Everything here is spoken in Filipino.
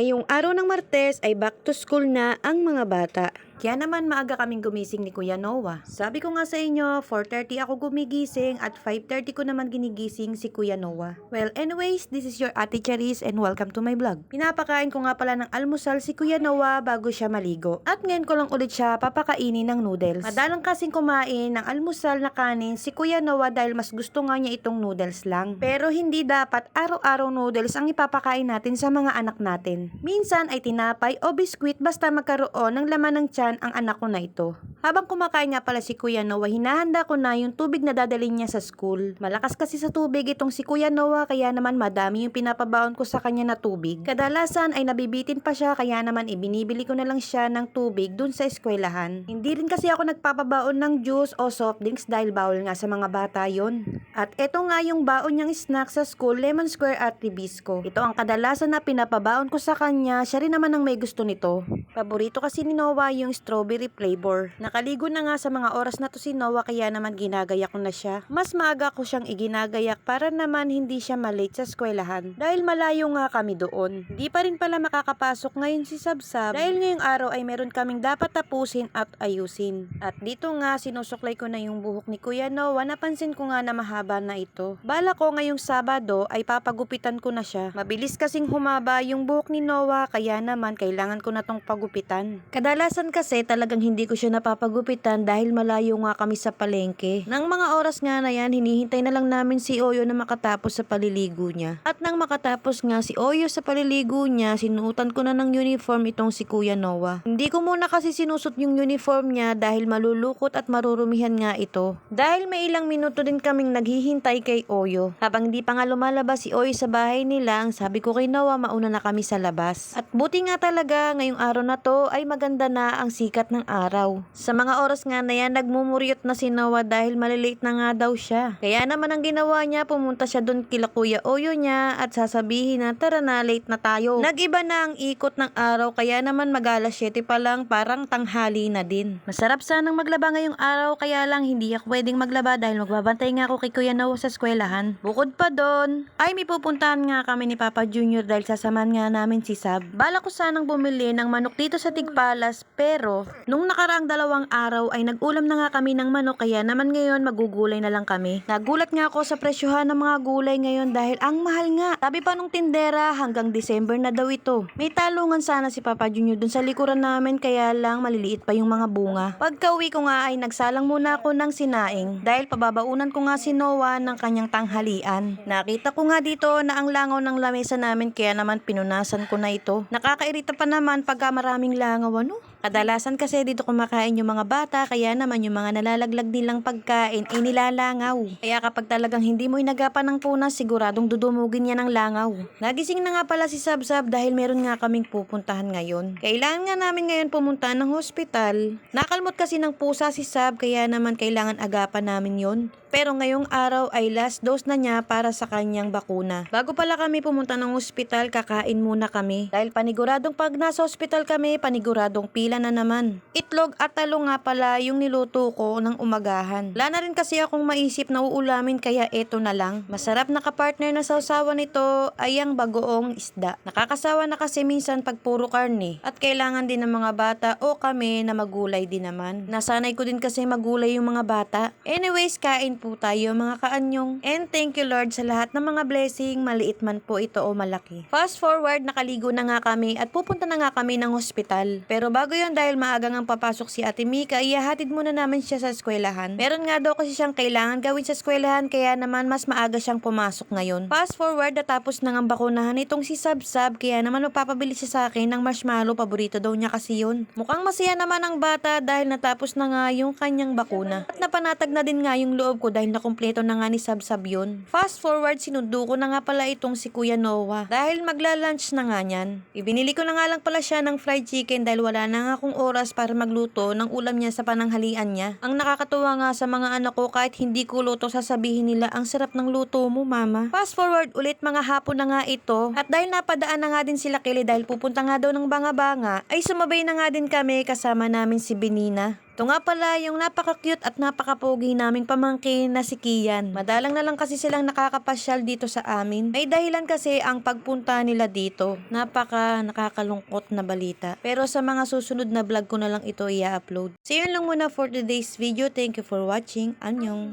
Ngayong araw ng Martes ay back to school na ang mga bata. Kaya naman maaga kaming gumising ni Kuya Noah. Sabi ko nga sa inyo, 4.30 ako gumigising at 5.30 ko naman ginigising si Kuya Noah. Well, anyways, this is your Ate Charis and welcome to my vlog. Pinapakain ko nga pala ng almusal si Kuya Noah bago siya maligo. At ngayon ko lang ulit siya papakainin ng noodles. Madalang kasing kumain ng almusal na kanin si Kuya Noah dahil mas gusto nga niya itong noodles lang. Pero hindi dapat araw-araw noodles ang ipapakain natin sa mga anak natin. Minsan ay tinapay o biskwit basta magkaroon ng laman ng tiyan ang anak ko na ito. Habang kumakain nga pala si Kuya Noah, hinahanda ko na yung tubig na dadalhin niya sa school. Malakas kasi sa tubig itong si Kuya Noah kaya naman madami yung pinapabaon ko sa kanya na tubig. Kadalasan ay nabibitin pa siya kaya naman ibinibili ko na lang siya ng tubig dun sa eskwelahan. Hindi rin kasi ako nagpapabaon ng juice o soft drinks dahil bawal nga sa mga bata yon. At eto nga yung baon niyang snack sa school, lemon square at ribisco. Ito ang kadalasan na pinapabaon ko sa kanya, siya rin naman ang may gusto nito. Paborito kasi ni Noah yung strawberry flavor. Nakaligo na nga sa mga oras na to si Noah kaya naman ginagayak ko na siya. Mas maaga ko siyang iginagayak para naman hindi siya malate sa eskwelahan. Dahil malayo nga kami doon. Hindi pa rin pala makakapasok ngayon si Sabsab dahil ngayong araw ay meron kaming dapat tapusin at ayusin. At dito nga sinusuklay ko na yung buhok ni Kuya Noah napansin ko nga na mahaba na ito. Bala ko ngayong Sabado ay papagupitan ko na siya. Mabilis kasing humaba yung buhok ni Noah kaya naman kailangan ko na tong pagupitan. Kadalasan kasi talagang hindi ko siya napapagupitan dahil malayo nga kami sa palengke. Nang mga oras nga na yan, hinihintay na lang namin si Oyo na makatapos sa paliligo niya. At nang makatapos nga si Oyo sa paliligo niya, sinuotan ko na ng uniform itong si Kuya Noah. Hindi ko muna kasi sinusot yung uniform niya dahil malulukot at marurumihan nga ito. Dahil may ilang minuto din kaming naghihintay kay Oyo. Habang hindi pa nga lumalabas si Oyo sa bahay nila, ang sabi ko kay Noah mauna na kami sa labas. At buti nga talaga ngayong araw na to ay maganda na ang sikat ng araw. Sa mga oras nga na yan, nagmumuryot na si Noah dahil malilate na nga daw siya. Kaya naman ang ginawa niya, pumunta siya doon kila Kuya Oyo niya at sasabihin na tara na, late na tayo. Nagiba na ang ikot ng araw kaya naman mag-alas 7 pa lang parang tanghali na din. Masarap sanang maglaba ngayong araw kaya lang hindi ako pwedeng maglaba dahil magbabantay nga ako kay Kuya Noah sa eskwelahan. Bukod pa doon, ay may pupuntahan nga kami ni Papa Junior dahil sasamahan nga namin si Sab. Bala ko sanang bumili ng manok dito sa Tigpalas pero nung nakaraang dalawang araw ay nag-ulam na nga kami ng manok kaya naman ngayon magugulay na lang kami. Nagulat nga ako sa presyohan ng mga gulay ngayon dahil ang mahal nga. Sabi pa nung tindera hanggang December na daw ito. May talungan sana si Papa Junior dun sa likuran namin kaya lang maliliit pa yung mga bunga. Pagka-uwi ko nga ay nagsalang muna ako ng sinaing dahil pababaunan ko nga si Noah ng kanyang tanghalian. Nakita ko nga dito na ang langaw ng lamesa namin kaya naman pinunasan ko na ito. Nakakairita pa naman pagka maraming langaw ano? Kadalasan kasi dito kumakain yung mga bata kaya naman yung mga nalalaglag nilang pagkain ay nilalangaw. Kaya kapag talagang hindi mo inagapan ng punas, siguradong dudumugin yan ng langaw. Nagising na nga pala si Sabsab dahil meron nga kaming pupuntahan ngayon. Kailangan nga namin ngayon pumunta ng hospital. Nakalmot kasi ng pusa si Sab kaya naman kailangan agapan namin yon. Pero ngayong araw ay last dose na niya para sa kanyang bakuna. Bago pala kami pumunta ng ospital, kakain muna kami. Dahil paniguradong pag nasa ospital kami, paniguradong pila na naman. Itlog at talo nga pala yung niluto ko ng umagahan. Wala na rin kasi akong maisip na uulamin kaya eto na lang. Masarap na kapartner na sausawa nito ay ang bagoong isda. Nakakasawa na kasi minsan pag puro karne. At kailangan din ng mga bata o kami na magulay din naman. Nasanay ko din kasi magulay yung mga bata. Anyways, kain po tayo mga kaanyong. And thank you Lord sa lahat ng mga blessing, maliit man po ito o malaki. Fast forward, nakaligo na nga kami at pupunta na nga kami ng hospital. Pero bago yon dahil maagang ang papasok si Ate Mika, iyahatid muna namin siya sa eskwelahan. Meron nga daw kasi siyang kailangan gawin sa eskwelahan kaya naman mas maaga siyang pumasok ngayon. Fast forward, natapos na ang bakunahan itong si Sabsab kaya naman magpapabili siya sa akin ng marshmallow, paborito daw niya kasi yun. Mukhang masaya naman ang bata dahil natapos na nga yung kanyang bakuna. At napanatag na din nga yung loob ko dahil nakumpleto na nga ni Sabsab yun. Fast forward, sinundo ko na nga pala itong si Kuya Noah dahil magla-lunch na nga niyan. Ibinili ko na nga lang pala siya ng fried chicken dahil wala na nga akong oras para magluto ng ulam niya sa pananghalian niya. Ang nakakatuwa nga sa mga anak ko kahit hindi ko luto sasabihin nila ang sarap ng luto mo mama. Fast forward ulit mga hapon na nga ito at dahil napadaan na nga din sila kili dahil pupunta nga daw ng banga-banga ay sumabay na nga din kami kasama namin si Benina. Ito nga pala yung napaka-cute at napaka-pogi naming pamangkin na si Kian. Madalang na lang kasi silang nakakapasyal dito sa amin. May dahilan kasi ang pagpunta nila dito. Napaka nakakalungkot na balita. Pero sa mga susunod na vlog ko na lang ito i-upload. So yun lang muna for today's video. Thank you for watching. Anyong!